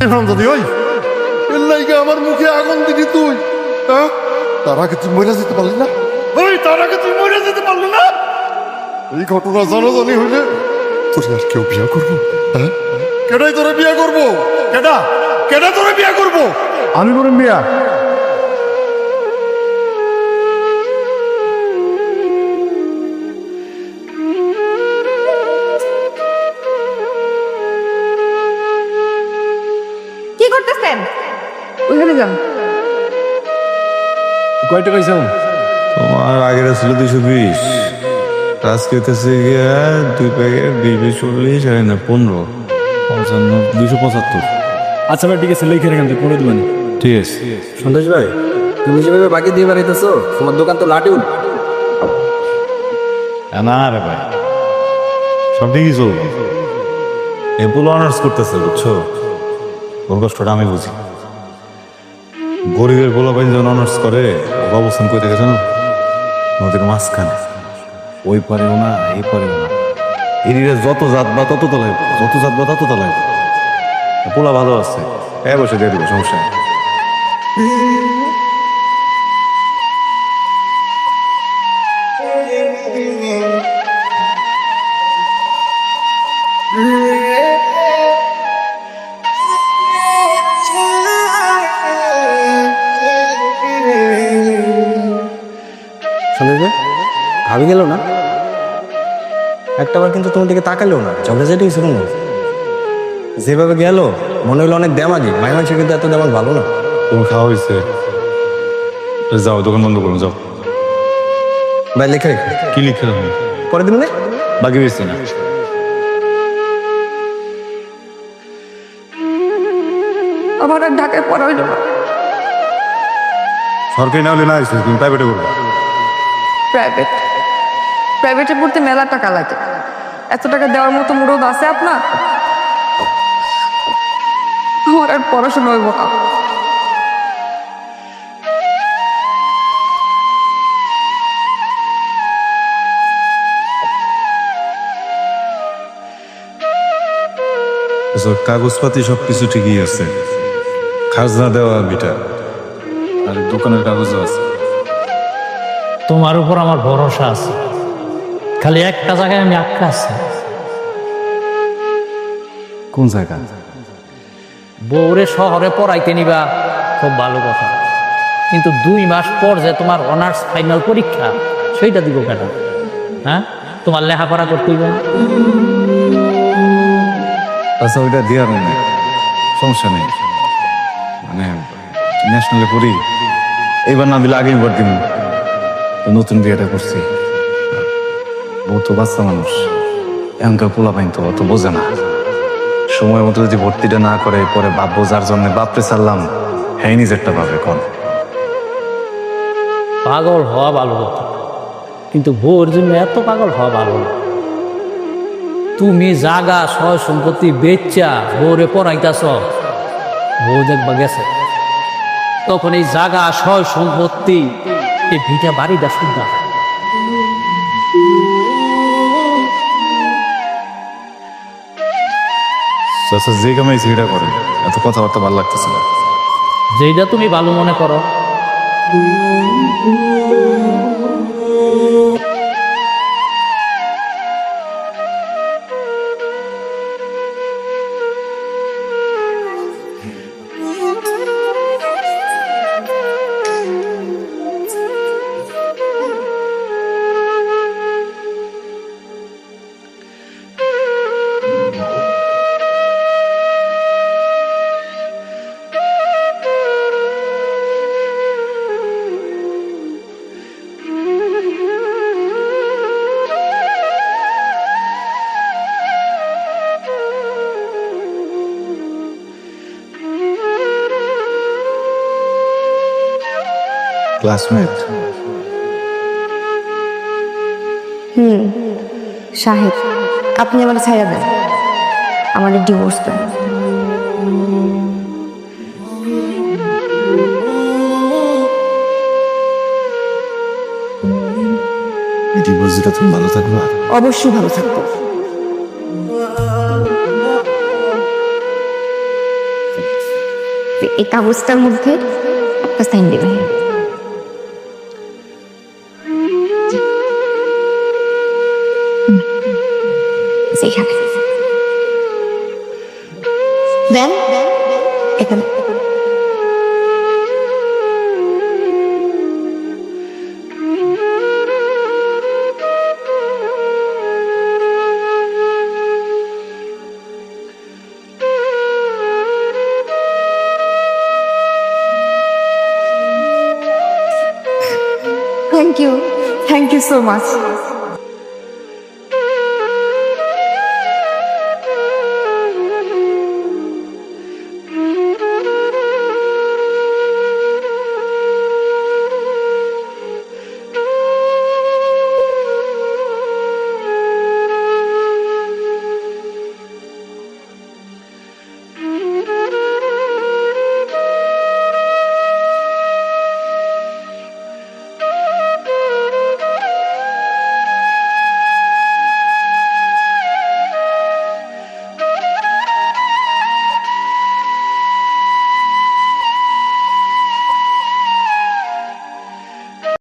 যদি ওই। আমার মুখে আগুন দিবি তুই হ্যাঁ? তার আগে তুই মরে যেতে পারলি না। ওই তার আগে তুই মরে যেতে পারলি না। এই ঘটনা জানাজানি হইলে তোর আর কেউ বিয়ে করব? হ্যাঁ? কেডাই তোরা বিয়ে করব? কেডা? কেডা তোরা বিয়ে করব? আমি করুন বিয়া কয় টাকা তোমার আগের ছিল দুইশো বিশ। আজকে হইতেছে গিয়া দুই প্যাকেট বিশ বিশ চল্লিশ আর না পনেরো। পঞ্চান্ন দুইশো পঁচাত্তর। আচ্ছা ভাই ঠিক আছে লিখে রেখেন তুই পরে দিবেন। ঠিক আছে। সন্তোষ ভাই তুমি যেভাবে বাকি দিয়ে বেড়াইতেছো তোমার দোকান তো লাটিউল না রে ভাই সব ঠিকই চলবে। এগুলো অনার্স করতেছে বুঝছ? ওর কষ্টটা আমি বুঝি। গরিবের গোলা পাইন যখন অনার্স করে অবস্থান করে দেখেছ না? নদীর মাঝখানে। ওই পারেও না, এই পারেও না। এরিয়া যত জাত বা তত তলায় যত জাত বা তত তলায় পোলা ভালো আছে। এ বসে দিয়ে দিবে, সমস্যা ভাই ভাবি গেল না? একটাবার কিন্তু তোমার দিকে তাকালেও না ঝগড়া যেটা কিছু কোনো যেভাবে গেল মনে হলো অনেক দেমাগি মাই মানুষের কিন্তু এত দেমাগ ভালো না। তোমার খাওয়া হয়েছে। যাও দোকান বন্ধ করুন যাও। ভাই লেখা রেখে। কি লিখে হবে পরে দিন না বাকি বেশি না। আমার আর ঢাকায় পড়া হইল না। সরকারি না হলে না আসছে তুমি প্রাইভেটে করবে প্রাইভেট প্রাইভেটে পড়তে মেলা টাকা লাগে। এত টাকা দেওয়ার মতো মুরদ আছে আপনার? আমার আর পড়াশোনা হইব না। কাগজপাতি সব কিছু ঠিকই আছে। খাজনা দেওয়া বিটা আর দোকানের কাগজও আছে। তোমার উপর আমার ভরসা আছে। খালি একটা জায়গায় আমি আটকা আছি। কোন জায়গা? বউরে শহরে পড়াইতে নিবা খুব ভালো কথা। কিন্তু দুই মাস পর যে তোমার অনার্স ফাইনাল পরীক্ষা সেইটা দিব কেন? হ্যাঁ? তোমার লেখাপড়া করতে হইবে না? আচ্ছা ওইটা দেওয়ার নেই সমস্যা নেই। মানে ন্যাশনালে পড়ি। এইবার না দিলে আগেই বার দিন তো নতুন বিয়েটা করছি। বউ তো বাচ্চা মানুষ। এখনকার পোলা পাইন তো অত বোঝে না। সময় মতো যদি ভর্তিটা না করে, পরে ভাববো যার জন্য বাপরে ছাড়লাম হ্যাঁ নিজেরটা পাবে কন? পাগল হওয়া ভালো কথা কিন্তু বউর জন্য এত পাগল হওয়া ভালো না। তুমি জাগা, সয় সম্পত্তি বেচা, বউরে পড়াইতাছ, বউ দেখবা গেছে। তখন এই জাগা, সয় সম্পত্তি এই ভিটা বাড়িটা শুদ্ধা আচ্ছা যে কামাই সেটা করে এত কথাবার্তা ভালো লাগতেছে না। যেটা তুমি ভালো মনে করো। ক্লাসমেট। সাহেব আপনি আমার ছাইয়া দেন। আমার ডিভোর্স দেন। ডিভোর্সিটা তুমি ভালো থাকবা? অবশ্যই ভালো থাকব। এই কাগজটার মধ্যে একটা সাইন দেবেন যেখানে দেন এখানে thank you thank you so much